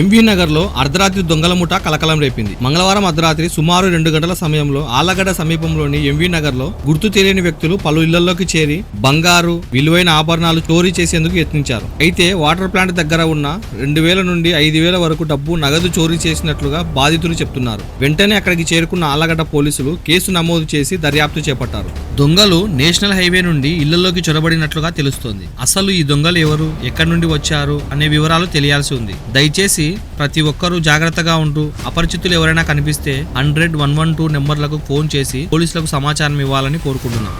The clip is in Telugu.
ఎంవీ నగర్లో అర్ధరాత్రి దొంగల ముఠా కలకలం రేపింది. మంగళవారం అర్ధరాత్రి సుమారు రెండు గంటల సమయంలో ఆలగడ్డ సమీపంలోని ఎంవీ నగర్లో గుర్తు తెలియని వ్యక్తులు పలు ఇళ్ళలోకి చేరి బంగారు విలువైన ఆభరణాలు చోరీ చేసేందుకు యత్నించారు. అయితే వాటర్ ప్లాంట్ దగ్గర ఉన్న రెండు వేల నుండి ఐదు వేల వరకు డబ్బు నగదు చోరీ చేసినట్లుగా బాధితులు చెప్తున్నారు. వెంటనే అక్కడికి చేరుకున్న ఆలగడ్డ పోలీసులు కేసు నమోదు చేసి దర్యాప్తు చేపట్టారు. దొంగలు నేషనల్ హైవే నుండి ఇళ్ళలోకి చొరబడినట్లుగా తెలుస్తోంది. అసలు ఈ దొంగలు ఎవరు? ఎక్కడి నుండి వచ్చారు? అనే వివరాలు తెలియాల్సి ఉంది. దయచేసి దయచేసి ప్రతి ఒక్కరూ జాగ్రత్తగా ఉంటూ అపరిచితులు ఎవరైనా కనిపిస్తే హండ్రెడ్ వన్ వన్ టూ నెంబర్లకు ఫోన్ చేసి పోలీసులకు సమాచారం ఇవ్వాలని కోరుకుంటున్నాం.